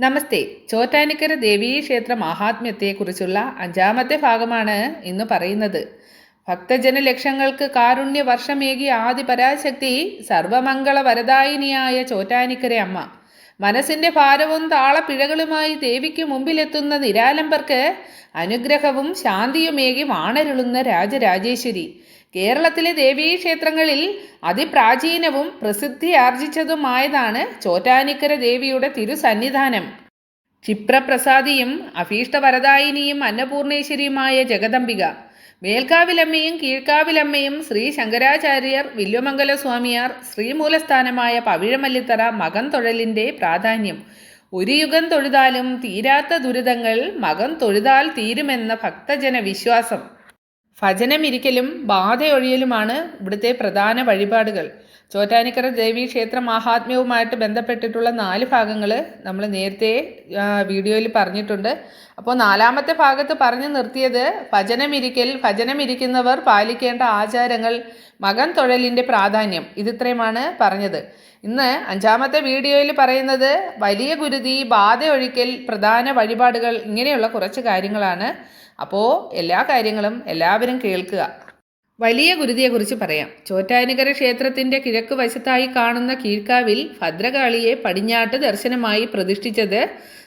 നമസ്തേ. ചോറ്റാനിക്കര ദേവീക്ഷേത്ര മാഹാത്മ്യത്തെക്കുറിച്ചുള്ള അഞ്ചാമത്തെ ഭാഗമാണ് ഇന്ന് പറയുന്നത്. ഭക്തജന ലക്ഷങ്ങൾക്ക് കാരുണ്യ വർഷമേകി ആദി പരാശക്തി സർവമംഗള വരദായിനിയായ ചോറ്റാനിക്കര അമ്മ. മനസ്സിന്റെ ഭാരവും താളപ്പിഴകളുമായി ദേവിക്ക് മുമ്പിലെത്തുന്ന നിരാലംബർക്ക് അനുഗ്രഹവും ശാന്തിയുമേകി വാണരുളുന്ന രാജരാജേശ്വരി. കേരളത്തിലെ ദേവീക്ഷേത്രങ്ങളിൽ അതിപ്രാചീനവും പ്രസിദ്ധിയാർജിച്ചതുമായതാണ് ചോറ്റാനിക്കര ദേവിയുടെ തിരുസന്നിധാനം. ക്ഷിപ്രപ്രസാദിയും അഭീഷ്ടവരദായിനിയും അന്നപൂർണേശ്വരിയുമായ ജഗദംബിക മേൽക്കാവിലമ്മയും കീഴ്ക്കാവിലമ്മയും ശ്രീ ശങ്കരാചാര്യർ വില്വമംഗല സ്വാമിയാർ ശ്രീമൂലസ്ഥാനമായ പവിഴമല്ലിത്തറ മകൻ തൊഴലിന്റെ പ്രാധാന്യം. ഒരു യുഗം തൊഴുതാലും തീരാത്ത ദുരിതങ്ങൾ മകൻ തൊഴുതാൽ തീരുമെന്ന ഭക്തജന വിശ്വാസം ഭജനമിരിക്കലും ബാധയൊഴിയലുമാണ് ഇവിടുത്തെ പ്രധാന വഴിപാടുകൾ. ചോറ്റാനിക്കര ദേവീ ക്ഷേത്ര മാഹാത്മ്യവുമായിട്ട് ബന്ധപ്പെട്ടിട്ടുള്ള നാല് ഭാഗങ്ങൾ നമ്മൾ നേരത്തെ വീഡിയോയിൽ പറഞ്ഞിട്ടുണ്ട്. അപ്പോൾ നാലാമത്തെ ഭാഗത്ത് പറഞ്ഞു നിർത്തിയത് ഭജനമിരിക്കൽ ഭജനമിരിക്കുന്നവർ പാലിക്കേണ്ട ആചാരങ്ങൾ മകൻ തൊഴലിന്റെ പ്രാധാന്യം. ഇതിത്രയുമാണ് പറഞ്ഞത്. ഇന്ന് അഞ്ചാമത്തെ വീഡിയോയിൽ പറയുന്നത് വലിയ ഗുരുതി ബാധയൊഴിക്കൽ പ്രധാന വഴിപാടുകൾ ഇങ്ങനെയുള്ള കുറച്ച് കാര്യങ്ങളാണ്. അപ്പോൾ എല്ലാ കാര്യങ്ങളും എല്ലാവരും കേൾക്കുക. വലിയ ഗുരുതിയെക്കുറിച്ച് പറയാം. ചോറ്റാനിക്കര ക്ഷേത്രത്തിന്റെ കിഴക്ക് വശത്തായി കാണുന്ന കീഴ്ക്കാവിൽ ഭദ്രകാളിയെ പടിഞ്ഞാട്ട് ദർശനമായി പ്രതിഷ്ഠിച്ചത്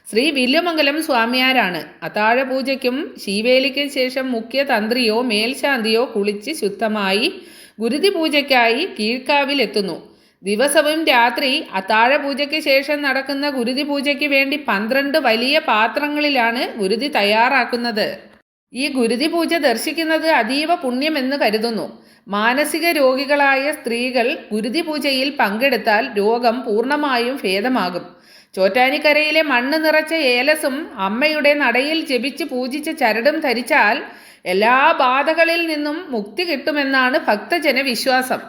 ശ്രീ വില്യമംഗലം സ്വാമിയാരാണ്. അത്താഴ പൂജയ്ക്കും ശീവേലിക്കും ശേഷം മുഖ്യ തന്ത്രിയോ മേൽശാന്തിയോ കുളിച്ച് ശുദ്ധമായി ഗുരുതി പൂജയ്ക്കായി കീഴ്ക്കാവിൽ എത്തുന്നു ദിവസവും രാത്രി അത്താഴ പൂജയ്ക്ക് ശേഷം നടക്കുന്ന ഗുരുതി പൂജയ്ക്ക് വേണ്ടി പന്ത്രണ്ട് വലിയ പാത്രങ്ങളിലാണ് ഗുരുതി തയ്യാറാക്കുന്നത്. ഈ ഗുരുതി പൂജ ദർശിക്കുന്നത് അതീവ പുണ്യമെന്ന് കരുതുന്നു. മാനസിക രോഗികളായ സ്ത്രീകൾ ഗുരുതി പൂജയിൽ പങ്കെടുത്താൽ രോഗം പൂർണമായും ഭേദമാകും. ചോറ്റാനിക്കരയിലെ മണ്ണ് നിറച്ച ഏലസും അമ്മയുടെ നടയിൽ ജപിച്ച് പൂജിച്ച ചരടും ധരിച്ചാൽ എല്ലാ ബാധകളിൽ നിന്നും മുക്തി കിട്ടുമെന്നാണ് ഭക്തജന വിശ്വാസം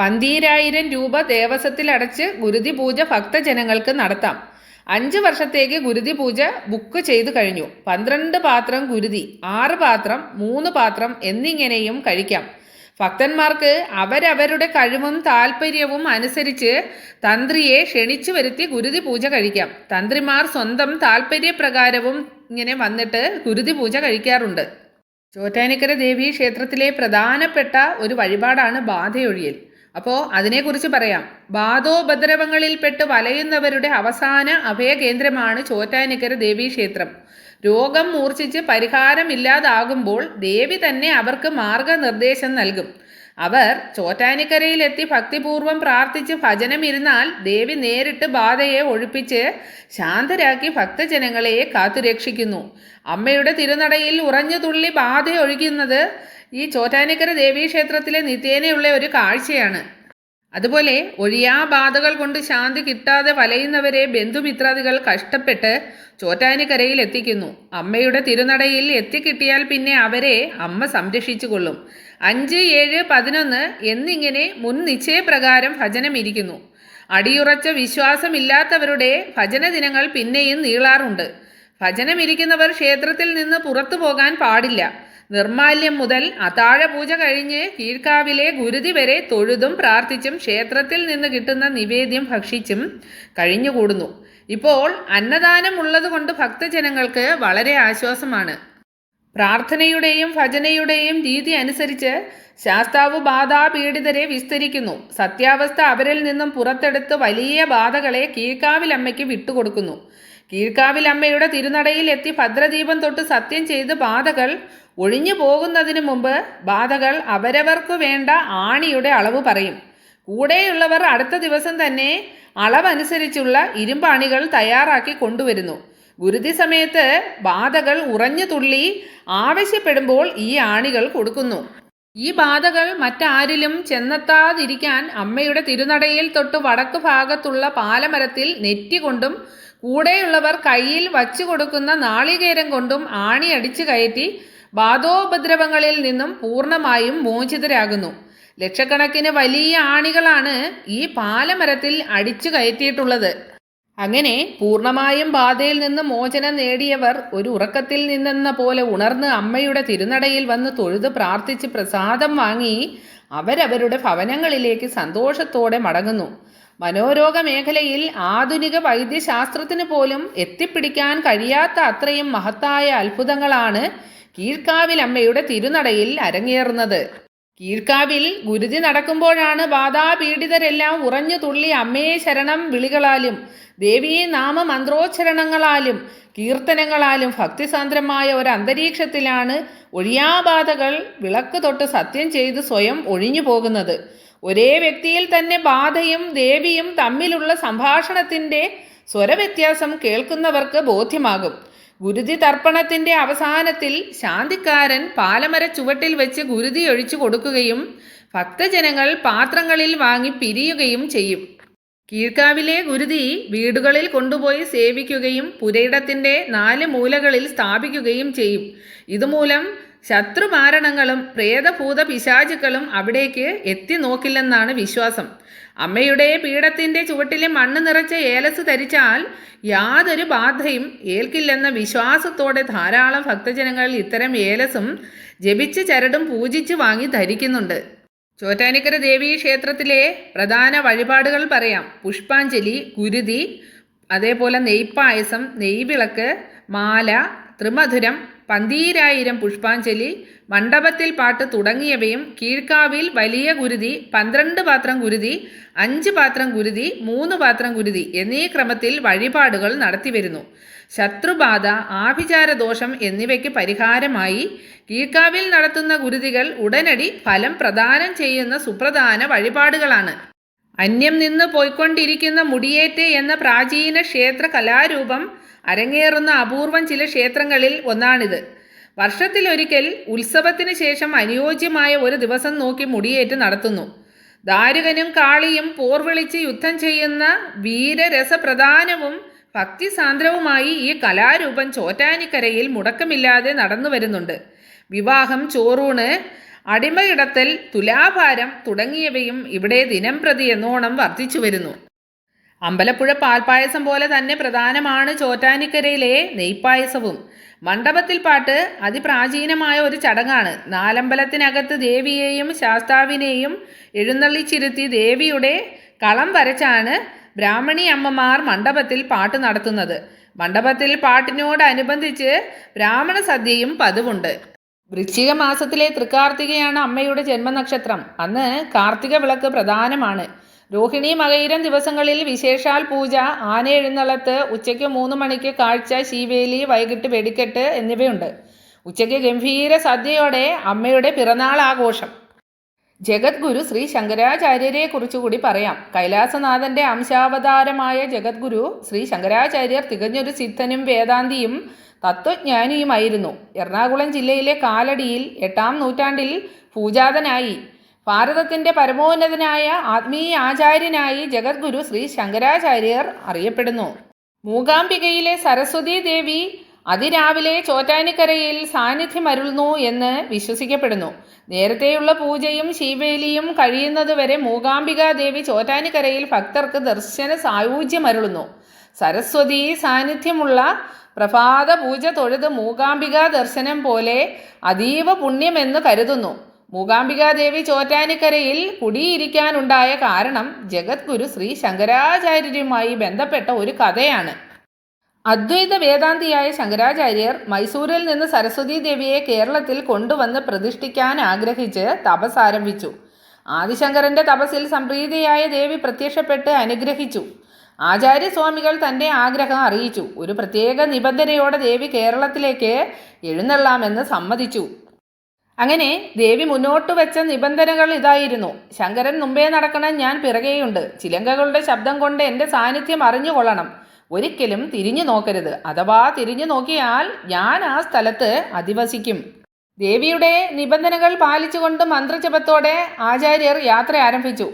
പന്തീരായിരം രൂപ ദേവസ്വത്തിൽ അടച്ച് ഗുരുതി പൂജ ഭക്തജനങ്ങൾക്ക് നടത്താം. അഞ്ച് വർഷത്തേക്ക് ഗുരുതി പൂജ ബുക്ക് ചെയ്തു കഴിഞ്ഞു. പന്ത്രണ്ട് പാത്രം ഗുരുതി ആറ് പാത്രം മൂന്ന് പാത്രം എന്നിങ്ങനെയും കഴിക്കാം. ഭക്തന്മാർക്ക് അവരവരുടെ കഴിവും താല്പര്യവും അനുസരിച്ച് തന്ത്രിയെ ക്ഷണിച്ചു വരുത്തി ഗുരുതി പൂജ കഴിക്കാം. തന്ത്രിമാർ സ്വന്തം താല്പര്യപ്രകാരവും ഇങ്ങനെ വന്നിട്ട് ഗുരുതി പൂജ കഴിക്കാറുണ്ട്. ചോറ്റാനിക്കര ദേവി ക്ഷേത്രത്തിലെ പ്രധാനപ്പെട്ട ഒരു വഴിപാടാണ് ബാധയൊഴിയൽ. അപ്പോൾ അതിനെക്കുറിച്ച് പറയാം. ബാധോപദ്രവങ്ങളിൽപ്പെട്ട് വലയുന്നവരുടെ അവസാന അഭയകേന്ദ്രമാണ് ചോറ്റാനിക്കര ദേവീക്ഷേത്രം. രോഗം മൂർച്ഛിച്ച് പരിഹാരമില്ലാതാകുമ്പോൾ ദേവി തന്നെ അവർക്ക് മാർഗനിർദ്ദേശം നൽകും. അവർ ചോറ്റാനിക്കരയിലെത്തി ഭക്തിപൂർവം പ്രാർത്ഥിച്ച് ഭജനമിരുന്നാൽ ദേവി നേരിട്ട് ബാധയെ ഒഴിപ്പിച്ച് ശാന്തരാക്കി ഭക്തജനങ്ങളെ കാത്തുരക്ഷിക്കുന്നു. അമ്മയുടെ തിരുനടയിൽ ഉറഞ്ഞു തുള്ളി ബാധ ഒഴുകുന്നത് ഈ ചോറ്റാനിക്കര ദേവീക്ഷേത്രത്തിലെ നിത്യേനയുള്ള ഒരു കാഴ്ചയാണ്. അതുപോലെ ഒഴിയാ ബാധകൾ കൊണ്ട് ശാന്തി കിട്ടാതെ വലയുന്നവരെ ബന്ധുമിത്രാദികൾ കഷ്ടപ്പെട്ട് ചോറ്റാനിക്കരയിൽ എത്തിക്കുന്നു. അമ്മയുടെ തിരുനടയിൽ എത്തിക്കിട്ടിയാൽ പിന്നെ അവരെ അമ്മ സംരക്ഷിച്ചു കൊള്ളും. അഞ്ച് ഏഴ് പതിനൊന്ന് എന്നിങ്ങനെ മുൻ നിശ്ചയപ്രകാരം ഭജനം ഇരിക്കുന്നു. അടിയുറച്ച വിശ്വാസമില്ലാത്തവരുടെ ഭജന ദിനങ്ങൾ പിന്നെയും നീളാറുണ്ട്. ഭജനമിരിക്കുന്നവർ ക്ഷേത്രത്തിൽ നിന്ന് പുറത്തു പോകാൻ പാടില്ല. നിർമാല്യം മുതൽ അത്താഴപൂജ കഴിഞ്ഞ് കീഴ്ക്കാവിലെ ഗുരുതി വരെ തൊഴുതും പ്രാർത്ഥിച്ചും ക്ഷേത്രത്തിൽ നിന്ന് കിട്ടുന്ന നിവേദ്യം ഭക്ഷിച്ചും കഴിഞ്ഞുകൂടുന്നു. ഇപ്പോൾ അന്നദാനം ഉള്ളതുകൊണ്ട് ഭക്തജനങ്ങൾക്ക് വളരെ ആശ്വാസമാണ്. പ്രാർത്ഥനയുടെയും ഭജനയുടെയും രീതി അനുസരിച്ച് ശാസ്താവ് ബാധാപീഡിതരെ വിസ്തരിക്കുന്നു. സത്യാവസ്ഥ അവരിൽ നിന്നും പുറത്തെടുത്ത് വലിയ ബാധകളെ കീഴ്ക്കാവിലമ്മയ്ക്ക് വിട്ടുകൊടുക്കുന്നു. കീഴ്ക്കാവിലമ്മയുടെ തിരുനടയിൽ എത്തി ഭദ്രദീപം തൊട്ട് സത്യം ചെയ്ത് ബാധകൾ ഒഴിഞ്ഞു പോകുന്നതിന് മുമ്പ് ബാധകൾ അവരവർക്കു വേണ്ട ആണിയുടെ അളവ് പറയും. കൂടെയുള്ളവർ അടുത്ത ദിവസം തന്നെ അളവനുസരിച്ചുള്ള ഇരുമ്പാണികൾ തയ്യാറാക്കി കൊണ്ടുവരുന്നു. ഗുരുതി സമയത്ത് ബാധകൾ ഉറഞ്ഞു തുള്ളി ആവശ്യപ്പെടുമ്പോൾ ഈ ആണികൾ കൊടുക്കുന്നു. ഈ ബാധകൾ മറ്റാരിലും ചെന്നെത്താതിരിക്കാൻ അമ്മയുടെ തിരുനടയിൽ തൊട്ട് വടക്ക് ഭാഗത്തുള്ള പാലമരത്തിൽ നെറ്റികൊണ്ടും കൂടെയുള്ളവർ കയ്യിൽ വച്ചു കൊടുക്കുന്ന നാളികേരം കൊണ്ടും ആണി അടിച്ചു കയറ്റി ബാധോപദ്രവങ്ങളിൽ നിന്നും പൂർണമായും മോചിതരാകുന്നു. ലക്ഷക്കണക്കിന് വലിയ ആണികളാണ് ഈ പാലമരത്തിൽ അടിച്ചു കയറ്റിയിട്ടുള്ളത്. അങ്ങനെ പൂർണമായും ബാധയിൽ നിന്ന് മോചനം നേടിയവർ ഒരു ഉറക്കത്തിൽ നിന്നെന്ന പോലെ ഉണർന്ന് അമ്മയുടെ തിരുനടയിൽ വന്ന് തൊഴുത് പ്രാർത്ഥിച്ച് പ്രസാദം വാങ്ങി അവരവരുടെ ഭവനങ്ങളിലേക്ക് സന്തോഷത്തോടെ മടങ്ങുന്നു. മനോരോഗ മേഖലയിൽ ആധുനിക വൈദ്യശാസ്ത്രത്തിന് പോലും എത്തിപ്പിടിക്കാൻ കഴിയാത്ത അത്രയും മഹത്തായ അത്ഭുതങ്ങളാണ് കീഴ്ക്കാവിൽ അമ്മയുടെ തിരുനടയിൽ അരങ്ങേറുന്നത്. കീഴ്ക്കാവിൽ ഗുരുതി നടക്കുമ്പോഴാണ് ബാധാപീഡിതരെല്ലാം ഉറഞ്ഞു തുള്ളി അമ്മയെ ശരണം വിളികളാലും ദേവിയെ നാമ മന്ത്രോച്ചരണങ്ങളാലും കീർത്തനങ്ങളാലും ഭക്തിസാന്ദ്രമായ ഒരു അന്തരീക്ഷത്തിലാണ് ഒഴിയാബാധകൾ വിളക്ക് തൊട്ട് സത്യം ചെയ്ത് സ്വയം ഒഴിഞ്ഞു പോകുന്നത്. ഒരേ വ്യക്തിയിൽ തന്നെ ബാധയും ദേവിയും തമ്മിലുള്ള സംഭാഷണത്തിന്റെ സ്വരവ്യത്യാസം കേൾക്കുന്നവർക്ക് ബോധ്യമാകും. ഗുരുതി തർപ്പണത്തിന്റെ അവസാനത്തിൽ ശാന്തിക്കാരൻ പാലമര ചുവട്ടിൽ വെച്ച് ഗുരുതി ഒഴിച്ചു കൊടുക്കുകയും ഭക്തജനങ്ങൾ പാത്രങ്ങളിൽ വാങ്ങി പിരിയുകയും ചെയ്യും. കീഴ്ക്കാവിലെ ഗുരുതി വീടുകളിൽ കൊണ്ടുപോയി സേവിക്കുകയും പുരയിടത്തിന്റെ നാല് മൂലകളിൽ സ്ഥാപിക്കുകയും ചെയ്യും. ഇതുമൂലം ശത്രുമാരണങ്ങളും പ്രേതഭൂത പിശാചുക്കളും അവിടേക്ക് എത്തി നോക്കില്ലെന്നാണ് വിശ്വാസം. അമ്മയുടെ പീഠത്തിന്റെ ചുവട്ടിലെ മണ്ണ് നിറച്ച ഏലസ് ധരിച്ചാൽ യാതൊരു ബാധയും ഏൽക്കില്ലെന്ന വിശ്വാസത്തോടെ ധാരാളം ഭക്തജനങ്ങൾ ഇത്തരം ഏലസും ജപിച്ച് ചരടും പൂജിച്ച് വാങ്ങി ധരിക്കുന്നുണ്ട്. ചോറ്റാനിക്കര ദേവീ ക്ഷേത്രത്തിലെ പ്രധാന വഴിപാടുകൾ പറയാം. പുഷ്പാഞ്ജലി കുരുതി അതേപോലെ നെയ്പ്പായസം നെയ്വിളക്ക് മാല ത്രിമധുരം പന്തീരായിരം പുഷ്പാഞ്ജലി മണ്ഡപത്തിൽ പാട്ട് തുടങ്ങിയവയും കീഴ്ക്കാവിൽ വലിയ ഗുരുതി പന്ത്രണ്ട് പാത്രം ഗുരുതി അഞ്ച് പാത്രം ഗുരുതി മൂന്ന് പാത്രം ഗുരുതി എന്നീ ക്രമത്തിൽ വഴിപാടുകൾ നടത്തിവരുന്നു. ശത്രുബാധ ആഭിചാര ദോഷം എന്നിവയ്ക്ക് പരിഹാരമായി കീഴ്ക്കാവിൽ നടത്തുന്ന ഗുരുതികൾ ഉടനടി ഫലം പ്രദാനം ചെയ്യുന്ന സുപ്രധാന വഴിപാടുകളാണ്. അന്യം നിന്ന് പോയിക്കൊണ്ടിരിക്കുന്ന മുടിയേറ്റ് എന്ന പ്രാചീന ക്ഷേത്ര കലാരൂപം അരങ്ങേറുന്ന അപൂർവം ചില ക്ഷേത്രങ്ങളിൽ ഒന്നാണിത്. വർഷത്തിലൊരിക്കൽ ഉത്സവത്തിന് ശേഷം അനുയോജ്യമായ ഒരു ദിവസം നോക്കി മുടിയേറ്റ് നടത്തുന്നു. ദാരുകനും കാളിയും പോർവിളിച്ച് യുദ്ധം ചെയ്യുന്ന വീരരസപ്രധാനവും ഭക്തിസാന്ദ്രവുമായി ഈ കലാരൂപം ചോറ്റാനിക്കരയിൽ മുടക്കമില്ലാതെ നടന്നു വരുന്നുണ്ട് വിവാഹം ചോറൂണ് അടിമയിടത്തൽ തുലാഭാരം തുടങ്ങിയവയും ഇവിടെ ദിനം പ്രതി എന്നോണം വർദ്ധിച്ചു വരുന്നു അമ്പലപ്പുഴ പാൽപ്പായസം പോലെ തന്നെ പ്രധാനമാണ് ചോറ്റാനിക്കരയിലെ നെയ്പ്പായസവും. മണ്ഡപത്തിൽ പാട്ട് അതിപ്രാചീനമായ ഒരു ചടങ്ങാണ്. നാലമ്പലത്തിനകത്ത് ദേവിയെയും ശാസ്താവിനെയും എഴുന്നള്ളിച്ചിരുത്തി ദേവിയുടെ കളം വരച്ചാണ് ബ്രാഹ്മണി അമ്മമാർ മണ്ഡപത്തിൽ പാട്ട് നടത്തുന്നത്. മണ്ഡപത്തിൽ പാട്ടിനോടനുബന്ധിച്ച് ബ്രാഹ്മണ സദ്യയും പതിവുണ്ട്. വൃശ്ചിക മാസത്തിലെ തൃക്കാർത്തികയാണ് അമ്മയുടെ ജന്മനക്ഷത്രം. അന്ന് കാർത്തിക വിളക്ക് പ്രധാനമാണ്. രോഹിണി മകയിരം ദിവസങ്ങളിൽ വിശേഷാൽ പൂജ ആന എഴുന്നള്ളത്ത് ഉച്ചയ്ക്ക് മൂന്ന് മണിക്ക് കാഴ്ച ശീവേലി വൈകിട്ട് വെടിക്കെട്ട് എന്നിവയുണ്ട്. ഉച്ചയ്ക്ക് ഗംഭീര സദ്യയോടെ അമ്മയുടെ പിറന്നാൾ ആഘോഷം. ജഗദ്ഗുരു ശ്രീ ശങ്കരാചാര്യരെ കുറിച്ചുകൂടി പറയാം. കൈലാസനാഥന്റെ അംശാവതാരമായ ജഗദ്ഗുരു ശ്രീ ശങ്കരാചാര്യർ തികഞ്ഞൊരു സിദ്ധനും വേദാന്തിയും തത്വജ്ഞാനിയുമായിരുന്നു. എറണാകുളം ജില്ലയിലെ കാലടിയിൽ എട്ടാം നൂറ്റാണ്ടിൽ പൂജാതനായി. ഭാരതത്തിന്റെ പരമോന്നതനായ ആത്മീയ ആചാര്യനായി ജഗദ്ഗുരു ശ്രീ ശങ്കരാചാര്യർ അറിയപ്പെടുന്നു. മൂകാംബികയിലെ സരസ്വതീ ദേവി അതിരാവിലെ ചോറ്റാനിക്കരയിൽ സാന്നിധ്യമരുളുന്നു എന്ന് വിശ്വസിക്കപ്പെടുന്നു. നേരത്തെയുള്ള പൂജയും ശീവേലിയും കഴിയുന്നതുവരെ മൂകാംബിക ദേവി ചോറ്റാനിക്കരയിൽ ഭക്തർക്ക് ദർശന സായൂജ്യമരുളുന്നു. സരസ്വതി സാന്നിധ്യമുള്ള പ്രഭാത പൂജ തൊഴുത് മൂകാംബിക ദർശനം പോലെ അതീവ പുണ്യമെന്ന് കരുതുന്നു. മൂകാംബികാദേവി ചോറ്റാനിക്കരയിൽ കുടിയിരിക്കാനുണ്ടായ കാരണം ജഗദ്ഗുരു ശ്രീ ശങ്കരാചാര്യരുമായി ബന്ധപ്പെട്ട ഒരു കഥയാണ്. അദ്വൈത വേദാന്തിയായ ശങ്കരാചാര്യർ മൈസൂരിൽ നിന്ന് സരസ്വതി ദേവിയെ കേരളത്തിൽ കൊണ്ടുവന്ന് പ്രതിഷ്ഠിക്കാൻ ആഗ്രഹിച്ച് തപസ് ആരംഭിച്ചു. ആദിശങ്കരന്റെ തപസ്സിൽ സംപ്രീതിയായ ദേവി പ്രത്യക്ഷപ്പെട്ട് അനുഗ്രഹിച്ചു. ആചാര്യസ്വാമികൾ തന്റെ ആഗ്രഹം അറിയിച്ചു. ഒരു പ്രത്യേക നിബന്ധനയോടെ ദേവി കേരളത്തിലേക്ക് എഴുന്നള്ളാമെന്ന് സമ്മതിച്ചു. അങ്ങനെ ദേവി മുന്നോട്ട് വെച്ച നിബന്ധനകൾ ഇതായിരുന്നു. ശങ്കരൻ മുമ്പേ നടക്കണം ഞാൻ പിറകെയുണ്ട്. ചിലങ്കകളുടെ ശബ്ദം കൊണ്ട് എന്റെ സാന്നിധ്യം അറിഞ്ഞുകൊള്ളണം ഒരിക്കലും തിരിഞ്ഞു നോക്കരുത്. അഥവാ തിരിഞ്ഞു നോക്കിയാൽ ഞാൻ ആ സ്ഥലത്ത് അധിവസിക്കും. ദേവിയുടെ നിബന്ധനകൾ പാലിച്ചുകൊണ്ട് മന്ത്രജപത്തോടെ ആചാര്യർ യാത്ര ആരംഭിച്ചു.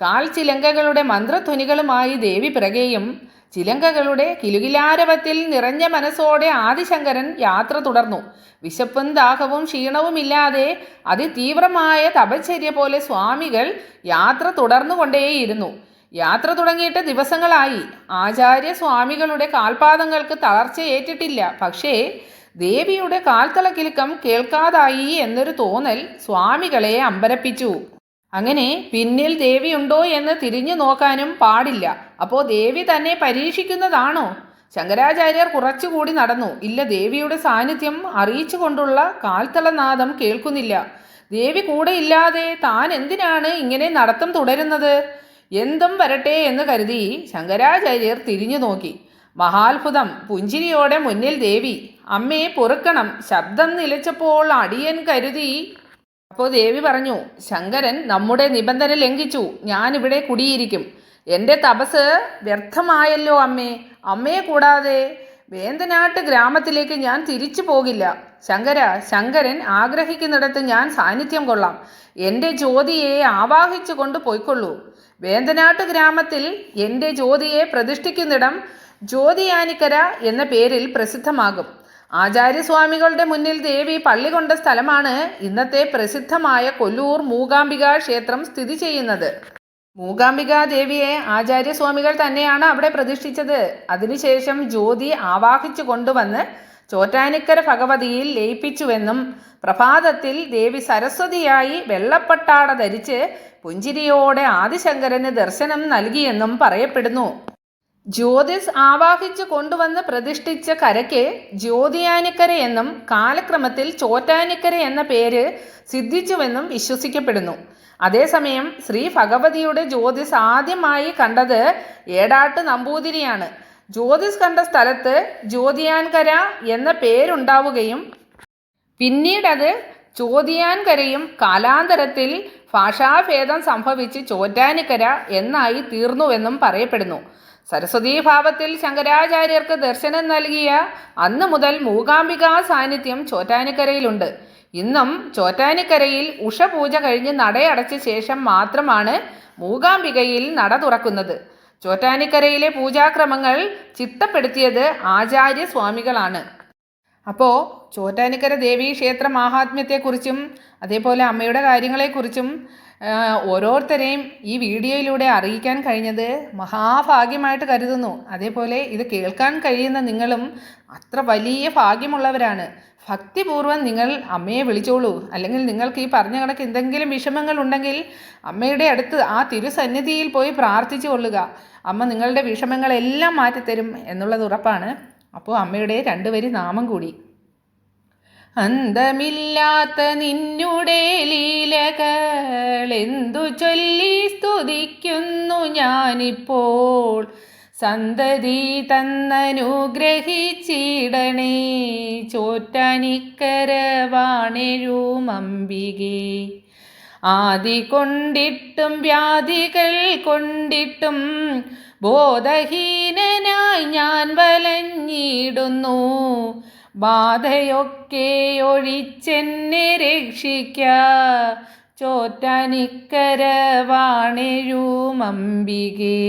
കാൽ ചിലങ്കകളുടെ മന്ത്രധ്വനികളുമായി ദേവി പിറകെയും ചിലങ്കകളുടെ കിലുകിലാരവത്തിൽ നിറഞ്ഞ മനസ്സോടെ ആദിശങ്കരൻ യാത്ര തുടർന്നു. വിശപ്പും ദാഹവും ക്ഷീണവുമില്ലാതെ അതിതീവ്രമായ തപശ്ചര്യ പോലെ സ്വാമികൾ യാത്ര തുടർന്നുകൊണ്ടേയിരുന്നു. യാത്ര തുടങ്ങിയിട്ട് ദിവസങ്ങളായി. ആചാര്യ സ്വാമികളുടെ കാൽപാദങ്ങൾക്ക് തളർച്ചയേറ്റിട്ടില്ല. പക്ഷേ ദേവിയുടെ കാൽത്തളക്കിലുക്കം കേൾക്കാതായി എന്നൊരു തോന്നൽ സ്വാമികളെ അമ്പരപ്പിച്ചു. അങ്ങനെ പിന്നിൽ ദേവിയുണ്ടോ എന്ന് തിരിഞ്ഞു നോക്കാനും പാടില്ല. അപ്പോൾ ദേവി തന്നെ പരീക്ഷിക്കുന്നതാണോ? ശങ്കരാചാര്യർ കുറച്ചുകൂടി നടന്നു. ഇല്ല ദേവിയുടെ സാന്നിധ്യം അറിയിച്ചുകൊണ്ടുള്ള കാൽത്തളനാദം കേൾക്കുന്നില്ല. ദേവി കൂടെ ഇല്ലാതെ താൻ എന്തിനാണ് ഇങ്ങനെ നടത്തം തുടരുന്നത്? എന്തും വരട്ടെ എന്ന് കരുതി ശങ്കരാചാര്യർ തിരിഞ്ഞു നോക്കി. മഹാത്ഭുതം പുഞ്ചിരിയോടെ മുന്നിൽ ദേവി അമ്മയെ പൊറുക്കണം. ശബ്ദം നിലച്ചപ്പോൾ അടിയൻ കരുതി അപ്പോൾ ദേവി പറഞ്ഞു ശങ്കരൻ നമ്മുടെ നിബന്ധന ലംഘിച്ചു. ഞാനിവിടെ കുടിയിരിക്കും. എന്റെ തപസ് വ്യർത്ഥമായല്ലോ അമ്മേ. അമ്മയെ കൂടാതെ വേന്തനാട്ട് ഗ്രാമത്തിലേക്ക് ഞാൻ തിരിച്ചു പോകില്ല. ശങ്കര ശങ്കരൻ ആഗ്രഹിക്കുന്നിടത്ത് ഞാൻ സാന്നിധ്യം കൊള്ളാം. എന്റെ ജ്യോതിയെ ആവാഹിച്ചു കൊണ്ട് പോയിക്കൊള്ളൂ. വേന്തനാട്ട് ഗ്രാമത്തിൽ എന്റെ ജ്യോതിയെ പ്രതിഷ്ഠിക്കുന്നിടം ജ്യോതിയാനിക്കര എന്ന പേരിൽ പ്രസിദ്ധമാകും. ആചാര്യസ്വാമികളുടെ മുന്നിൽ ദേവി പള്ളി കൊണ്ട സ്ഥലമാണ് ഇന്നത്തെ പ്രസിദ്ധമായ കൊല്ലൂർ മൂകാംബിക ക്ഷേത്രം സ്ഥിതി ചെയ്യുന്നത്. മൂകാംബിക ദേവിയെ ആചാര്യസ്വാമികൾ തന്നെയാണ് അവിടെ പ്രതിഷ്ഠിച്ചത്. അതിനുശേഷം ജ്യോതി ആവാഹിച്ചു കൊണ്ടുവന്ന് ചോറ്റാനിക്കര ഭഗവതിയിൽ ലയിപ്പിച്ചുവെന്നും പ്രഭാതത്തിൽ ദേവി സരസ്വതിയായി വെള്ളപ്പട്ടാട ധരിച്ച് പുഞ്ചിരിയോടെ ആദിശങ്കരന് ദർശനം നൽകിയെന്നും പറയപ്പെടുന്നു. ജ്യോതിസ് ആവാഹിച്ച് കൊണ്ടുവന്ന് പ്രതിഷ്ഠിച്ച കരയ്ക്ക് ജ്യോതിയാനിക്കര എന്നും കാലക്രമത്തിൽ ചോറ്റാനിക്കര എന്ന പേര് സിദ്ധിച്ചുവെന്നും വിശ്വസിക്കപ്പെടുന്നു. അതേസമയം ശ്രീ ഭഗവതിയുടെ ജ്യോതിസ് ആദ്യമായി കണ്ടത് ഏടാട്ട് നമ്പൂതിരിയാണ്. ജ്യോതിസ് കണ്ട സ്ഥലത്ത് ജ്യോതിയാൻകര എന്ന പേരുണ്ടാവുകയും പിന്നീടത് ചോദിയാൻകരയും കാലാന്തരത്തിൽ ഭാഷാഭേദം സംഭവിച്ച് ചോറ്റാനിക്കര എന്നായി തീർന്നുവെന്നും പറയപ്പെടുന്നു. സരസ്വതീ ഭാവത്തിൽ ശങ്കരാചാര്യർക്ക് ദർശനം നൽകിയ അന്ന് മുതൽ മൂകാംബിക സാന്നിധ്യം ചോറ്റാനിക്കരയിലുണ്ട്. ഇന്നും ചോറ്റാനിക്കരയിൽ ഉഷപൂജ കഴിഞ്ഞ് നടയടച്ച ശേഷം മാത്രമാണ് മൂകാംബികയിൽ നട തുറക്കുന്നത്. ചോറ്റാനിക്കരയിലെ പൂജാക്രമങ്ങൾ ചിട്ടപ്പെടുത്തിയത് ആചാര്യ സ്വാമികളാണ് അപ്പോൾ ചോറ്റാനിക്കര ദേവീ ക്ഷേത്ര മാഹാത്മ്യത്തെക്കുറിച്ചും അതേപോലെ അമ്മയുടെ കാര്യങ്ങളെക്കുറിച്ചും ഓരോരുത്തരെയും ഈ വീഡിയോയിലൂടെ അറിയിക്കാൻ കഴിഞ്ഞത് മഹാഭാഗ്യമായിട്ട് കരുതുന്നു. അതേപോലെ ഇത് കേൾക്കാൻ കഴിയുന്ന നിങ്ങളും അത്ര വലിയ ഭാഗ്യമുള്ളവരാണ്. ഭക്തിപൂർവം നിങ്ങൾ അമ്മയെ വിളിച്ചോളൂ. അല്ലെങ്കിൽ നിങ്ങൾക്ക് ഈ പറഞ്ഞ കണക്ക് എന്തെങ്കിലും വിഷമങ്ങൾ ഉണ്ടെങ്കിൽ അമ്മയുടെ അടുത്ത് ആ തിരുസന്നിധിയിൽ പോയി പ്രാർത്ഥിച്ചു കൊള്ളുക. അമ്മ നിങ്ങളുടെ വിഷമങ്ങളെല്ലാം മാറ്റിത്തരും എന്നുള്ളത് ഉറപ്പാണ്. അപ്പോൾ അമ്മയുടെ രണ്ടുപേരി നാമം കൂടി. അന്തമില്ലാത്ത നിന്നുടെ ലീലകൾ എന്തു ചൊല്ലി സ്തുതിക്കുന്നു ഞാനിപ്പോൾ. സന്തതി തന്നനുഗ്രഹിച്ചിടണേ ചോറ്റാനിക്കര അമ്പികേ ആദി കൊണ്ടിട്ടും വ്യാധികൾ കൊണ്ടിട്ടും ബോധഹീനനായി ഞാൻ വലഞ്ഞിടുന്നു. ബാധയൊക്കെ ഒഴിച്ചെന്നെ രക്ഷിക്ക. ചോറ്റാനിക്കര വാണെഴും അംബികേ